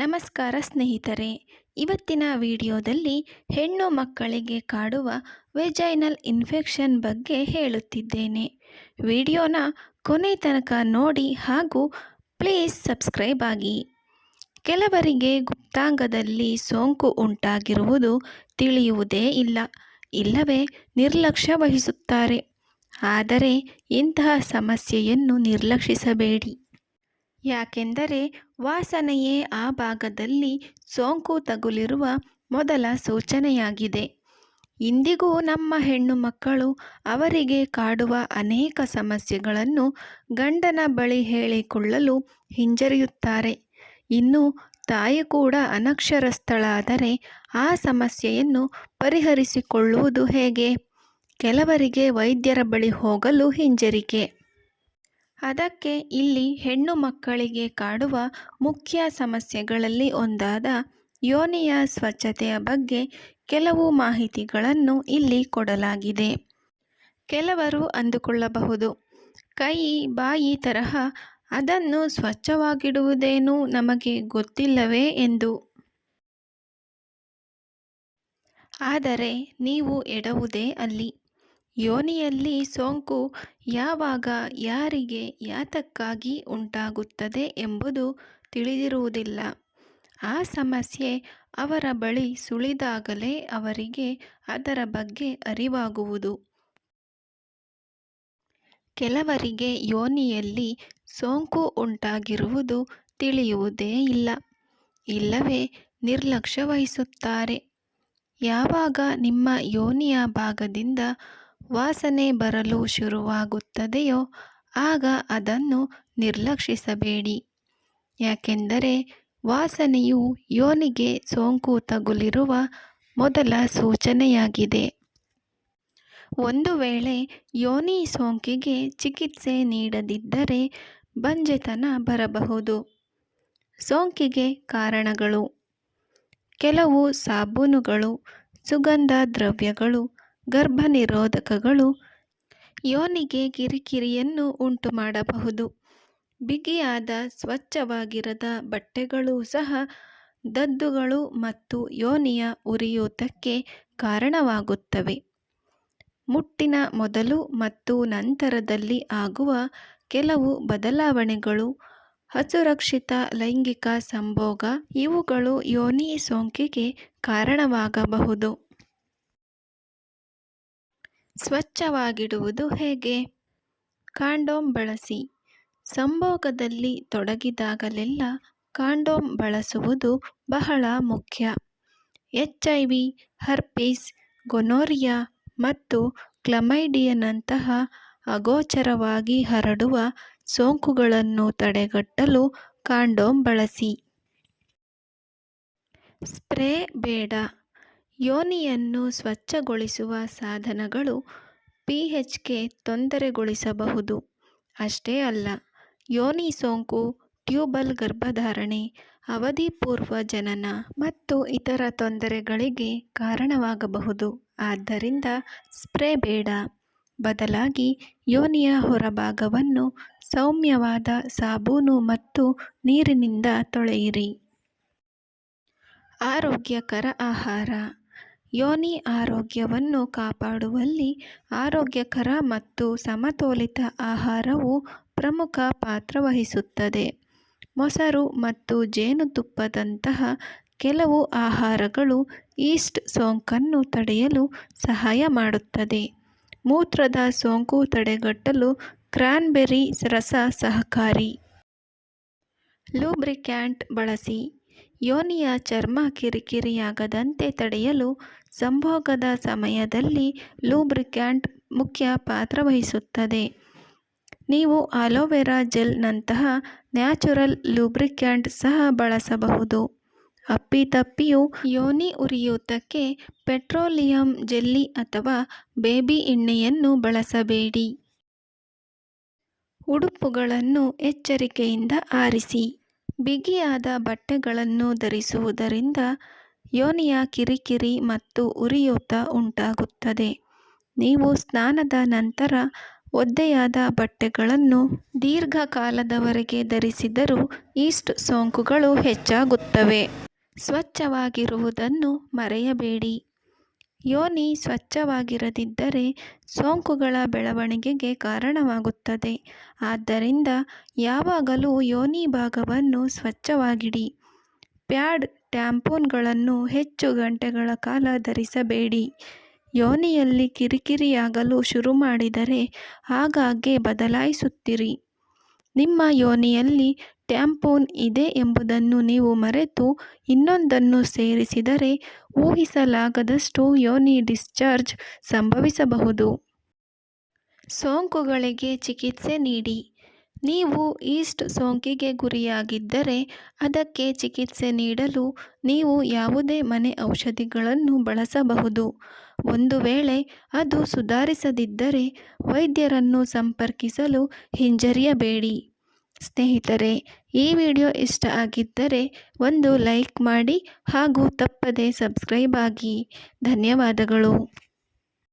ನಮಸ್ಕಾರ ಸ್ನೇಹಿತರೆ. ಇವತ್ತಿನ ವಿಡಿಯೋದಲ್ಲಿ ಹೆಣ್ಣು ಮಕ್ಕಳಿಗೆ ಕಾಡುವ ವೆಜೈನಲ್ ಇನ್ಫೆಕ್ಷನ್ ಬಗ್ಗೆ ಹೇಳುತ್ತಿದ್ದೇನೆ. ವಿಡಿಯೋನ ಕೊನೆ ತನಕ ನೋಡಿ ಹಾಗೂ ಪ್ಲೀಸ್ ಸಬ್ಸ್ಕ್ರೈಬ್ ಆಗಿ. ಕೆಲವರಿಗೆ ಗುಪ್ತಾಂಗದಲ್ಲಿ ಸೋಂಕು ಉಂಟಾಗಿರುವುದು ತಿಳಿಯುವುದೇ ಇಲ್ಲ. ಇಲ್ಲವೇ ನಿರ್ಲಕ್ಷ್ಯ ವಹಿಸುತ್ತಾರೆ. ಆದರೆ ಇಂತಹ ಸಮಸ್ಯೆಯನ್ನು ನಿರ್ಲಕ್ಷಿಸಬೇಡಿ. ಯಾಕೆಂದರೆ ವಾಸನೆಯೇ ಆ ಭಾಗದಲ್ಲಿ ಸೋಂಕು ತಗುಲಿರುವ ಮೊದಲ ಸೂಚನೆಯಾಗಿದೆ. ಇಂದಿಗೂ ನಮ್ಮ ಹೆಣ್ಣು ಮಕ್ಕಳು ಅವರಿಗೆ ಕಾಡುವ ಅನೇಕ ಸಮಸ್ಯೆಗಳನ್ನು ಗಂಡನ ಬಳಿ ಹೇಳಿಕೊಳ್ಳಲು ಹಿಂಜರಿಯುತ್ತಾರೆ. ಇನ್ನು ತಾಯಿ ಕೂಡ ಅನಕ್ಷರಸ್ಥಳಾದರೆ ಆ ಸಮಸ್ಯೆಯನ್ನು ಪರಿಹರಿಸಿಕೊಳ್ಳುವುದು ಹೇಗೆ? ಕೆಲವರಿಗೆ ವೈದ್ಯರ ಬಳಿ ಹೋಗಲು ಹಿಂಜರಿಕೆ. ಅದಕ್ಕೆ ಇಲ್ಲಿ ಹೆಣ್ಣು ಮಕ್ಕಳಿಗೆ ಕಾಡುವ ಮುಖ್ಯ ಸಮಸ್ಯೆಗಳಲ್ಲಿ ಒಂದಾದ ಯೋನಿಯ ಸ್ವಚ್ಛತೆಯ ಬಗ್ಗೆ ಕೆಲವು ಮಾಹಿತಿಗಳನ್ನು ಇಲ್ಲಿ ಕೊಡಲಾಗಿದೆ. ಕೆಲವರು ಅಂದುಕೊಳ್ಳಬಹುದು, ಕೈ, ಬಾಯಿ ತರಹ ಅದನ್ನು ಸ್ವಚ್ಛವಾಗಿಡುವುದೇನು ನಮಗೆ ಗೊತ್ತಿಲ್ಲವೇ ಎಂದು. ಆದರೆ ನೀವು ಎಡವುದೇ ಅಲ್ಲಿ. ಯೋನಿಯಲ್ಲಿ ಸೋಂಕು ಯಾವಾಗ, ಯಾರಿಗೆ, ಯಾತಕ್ಕಾಗಿ ಉಂಟಾಗುತ್ತದೆ ಎಂಬುದು ತಿಳಿದಿರುವುದಿಲ್ಲ. ಆ ಸಮಸ್ಯೆ ಅವರ ಬಳಿ ಸುಳಿದಾಗಲೇ ಅವರಿಗೆ ಅದರ ಬಗ್ಗೆ ಅರಿವಾಗುವುದು. ಕೆಲವರಿಗೆ ಯೋನಿಯಲ್ಲಿ ಸೋಂಕು ಉಂಟಾಗಿರುವುದು ತಿಳಿಯುವುದೇ ಇಲ್ಲ. ಇಲ್ಲವೇ ನಿರ್ಲಕ್ಷ್ಯ ವಹಿಸುತ್ತಾರೆ. ಯಾವಾಗ ನಿಮ್ಮ ಯೋನಿಯ ಭಾಗದಿಂದ ವಾಸನೆ ಬರಲು ಶುರುವಾಗುತ್ತದೆಯೋ, ಆಗ ಅದನ್ನು ನಿರ್ಲಕ್ಷಿಸಬೇಡಿ. ಯಾಕೆಂದರೆ ವಾಸನೆಯು ಯೋನಿಗೆ ಸೋಂಕು ತಗುಲಿರುವ ಮೊದಲ ಸೂಚನೆಯಾಗಿದೆ. ಒಂದು ವೇಳೆ ಯೋನಿ ಸೋಂಕಿಗೆ ಚಿಕಿತ್ಸೆ ನೀಡದಿದ್ದರೆ ಬಂಜೆತನ ಬರಬಹುದು. ಸೋಂಕಿಗೆ ಕಾರಣಗಳು. ಕೆಲವು ಸಾಬೂನುಗಳು, ಸುಗಂಧ ದ್ರವ್ಯಗಳು ಗರ್ಭನಿರೋಧಕಗಳು ಯೋನಿಗೆ ಕಿರಿಕಿರಿಯನ್ನು ಉಂಟುಮಾಡಬಹುದು. ಬಿಗಿಯಾದ ಸ್ವಚ್ಛವಾಗಿರದ ಬಟ್ಟೆಗಳು ಸಹ ದದ್ದುಗಳು ಮತ್ತು ಯೋನಿಯ ಉರಿಯೂತಕ್ಕೆ ಕಾರಣವಾಗುತ್ತವೆ. ಮುಟ್ಟಿನ ಮೊದಲು ಮತ್ತು ನಂತರದಲ್ಲಿ ಆಗುವ ಕೆಲವು ಬದಲಾವಣೆಗಳು ಅಸುರಕ್ಷಿತ ಲೈಂಗಿಕ ಸಂಭೋಗ ಇವುಗಳು ಯೋನಿ ಸೋಂಕಿಗೆ ಕಾರಣವಾಗಬಹುದು. ಸ್ವಚ್ಛವಾಗಿಡುವುದು ಹೇಗೆ? ಕಾಂಡೋಮ್ ಬಳಸಿ. ಸಂಭೋಗದಲ್ಲಿ ತೊಡಗಿದಾಗಲೆಲ್ಲ ಕಾಂಡೋಮ್ ಬಳಸುವುದು ಬಹಳ ಮುಖ್ಯ. H I V, herpes, gonorrhoea ಮತ್ತು ಕ್ಲಮೈಡಿಯನಂತಹ ಅಗೋಚರವಾಗಿ ಹರಡುವ ಸೋಂಕುಗಳನ್ನು ತಡೆಗಟ್ಟಲು ಕಾಂಡೋಮ್ ಬಳಸಿ. ಸ್ಪ್ರೇ ಬೇಡ. ಯೋನಿಯನ್ನು ಸ್ವಚ್ಛಗೊಳಿಸುವ ಸಾಧನಗಳು ಪಿ ಹೆಚ್ಗೆ ತೊಂದರೆಗೊಳಿಸಬಹುದು. ಅಷ್ಟೇ ಅಲ್ಲ, ಯೋನಿ ಸೋಂಕು, ಟ್ಯೂಬಲ್ ಗರ್ಭಧಾರಣೆ, ಅವಧಿಪೂರ್ವ ಜನನ ಮತ್ತು ಇತರ ತೊಂದರೆಗಳಿಗೆ ಕಾರಣವಾಗಬಹುದು. ಆದ್ದರಿಂದ ಸ್ಪ್ರೇ ಬೇಡ. ಬದಲಾಗಿ ಯೋನಿಯ ಹೊರಭಾಗವನ್ನು ಸೌಮ್ಯವಾದ ಸಾಬೂನು ಮತ್ತು ನೀರಿನಿಂದ ತೊಳೆಯಿರಿ. ಆರೋಗ್ಯಕರ ಆಹಾರ. ಯೋನಿ ಆರೋಗ್ಯವನ್ನು ಕಾಪಾಡುವಲ್ಲಿ ಆರೋಗ್ಯಕರ ಮತ್ತು ಸಮತೋಲಿತ ಆಹಾರವು ಪ್ರಮುಖ ಪಾತ್ರ ವಹಿಸುತ್ತದೆ. ಮೊಸರು ಮತ್ತು ಜೇನುತುಪ್ಪದಂತಹ ಕೆಲವು ಆಹಾರಗಳು ಈಸ್ಟ್ ಸೋಂಕನ್ನು ತಡೆಯಲು ಸಹಾಯ ಮಾಡುತ್ತದೆ. ಮೂತ್ರದ ಸೋಂಕು ತಡೆಗಟ್ಟಲು ಕ್ರಾನ್ಬೆರಿ ರಸ ಸಹಕಾರಿ. ಲೂಬ್ರಿಕ್ಯಾಂಟ್ ಬಳಸಿ ಯೋನಿಯ ಚರ್ಮ ಕಿರಿಕಿರಿಯಾಗದಂತೆ ತಡೆಯಲು ಸಂಭೋಗದ ಸಮಯದಲ್ಲಿ ಲೂಬ್ರಿಕ್ಯಾಂಟ್ ಮುಖ್ಯ ಪಾತ್ರ ವಹಿಸುತ್ತದೆ. ನೀವು ಅಲೋವೆರಾ ಜೆಲ್ನಂತಹ ನ್ಯಾಚುರಲ್ ಲೂಬ್ರಿಕ್ಯಾಂಟ್ ಸಹ ಬಳಸಬಹುದು. ಅಪ್ಪಿತಪ್ಪಿಯು ಯೋನಿ ಉರಿಯೂತಕ್ಕೆ ಪೆಟ್ರೋಲಿಯಂ ಜೆಲ್ಲಿ ಅಥವಾ ಬೇಬಿ ಎಣ್ಣೆಯನ್ನು ಬಳಸಬೇಡಿ. ಉಡುಪುಗಳನ್ನು ಎಚ್ಚರಿಕೆಯಿಂದ ಆರಿಸಿ. ಬಿಗಿಯಾದ ಬಟ್ಟೆಗಳನ್ನು ಧರಿಸುವುದರಿಂದ ಯೋನಿಯ ಕಿರಿಕಿರಿ ಮತ್ತು ಉರಿಯೂತ ಉಂಟಾಗುತ್ತದೆ. ನೀವು ಸ್ನಾನದ ನಂತರ ಒದ್ದೆಯಾದ ಬಟ್ಟೆಗಳನ್ನು ದೀರ್ಘಕಾಲದವರೆಗೆ ಧರಿಸಿದರೂ ಈಸ್ಟ್ ಸೋಂಕುಗಳು ಹೆಚ್ಚಾಗುತ್ತವೆ. ಸ್ವಚ್ಛವಾಗಿರುವುದನ್ನು ಮರೆಯಬೇಡಿ. ಯೋನಿ ಸ್ವಚ್ಛವಾಗಿರದಿದ್ದರೆ ಸೋಂಕುಗಳ ಬೆಳವಣಿಗೆಗೆ ಕಾರಣವಾಗುತ್ತದೆ. ಆದ್ದರಿಂದ ಯಾವಾಗಲೂ ಯೋನಿ ಭಾಗವನ್ನು ಸ್ವಚ್ಛವಾಗಿಡಿ. ಪ್ಯಾಡ್ ಟ್ಯಾಂಪೋನ್ಗಳನ್ನು ಹೆಚ್ಚು ಗಂಟೆಗಳ ಕಾಲ ಧರಿಸಬೇಡಿ. ಯೋನಿಯಲ್ಲಿ ಕಿರಿಕಿರಿಯಾಗಲು ಶುರುಮಾಡಿದರೆ ಆಗಾಗ್ಗೆ ಬದಲಾಯಿಸುತ್ತಿರಿ. ನಿಮ್ಮ ಯೋನಿಯಲ್ಲಿ ಟ್ಯಾಂಪೋನ್ ಇದೆ ಎಂಬುದನ್ನು ನೀವು ಮರೆತು ಇನ್ನೊಂದನ್ನು ಸೇರಿಸಿದರೆ ಊಹಿಸಲಾಗದಷ್ಟು ಯೋನಿ ಡಿಸ್ಚಾರ್ಜ್ ಸಂಭವಿಸಬಹುದು. ಸೋಂಕುಗಳಿಗೆ ಚಿಕಿತ್ಸೆ ನೀಡಿ. ನೀವು ಈಸ್ಟ್ ಸೋಂಕಿಗೆ ಗುರಿಯಾಗಿದ್ದರೆ ಅದಕ್ಕೆ ಚಿಕಿತ್ಸೆ ನೀಡಲು ನೀವು ಯಾವುದೇ ಮನೆ ಔಷಧಿಗಳನ್ನು ಬಳಸಬಹುದು. ಒಂದು ವೇಳೆ ಅದು ಸುಧಾರಿಸದಿದ್ದರೆ ವೈದ್ಯರನ್ನು ಸಂಪರ್ಕಿಸಲು ಹಿಂಜರಿಯಬೇಡಿ. ಸ್ನೇಹಿತರೆ, ಈ ವಿಡಿಯೋ ಇಷ್ಟ ಆಗಿದ್ದರೆ ಒಂದು ಲೈಕ್ ಮಾಡಿ ಹಾಗೂ ತಪ್ಪದೆ ಸಬ್ಸ್ಕ್ರೈಬ್ ಆಗಿ. ಧನ್ಯವಾದಗಳು.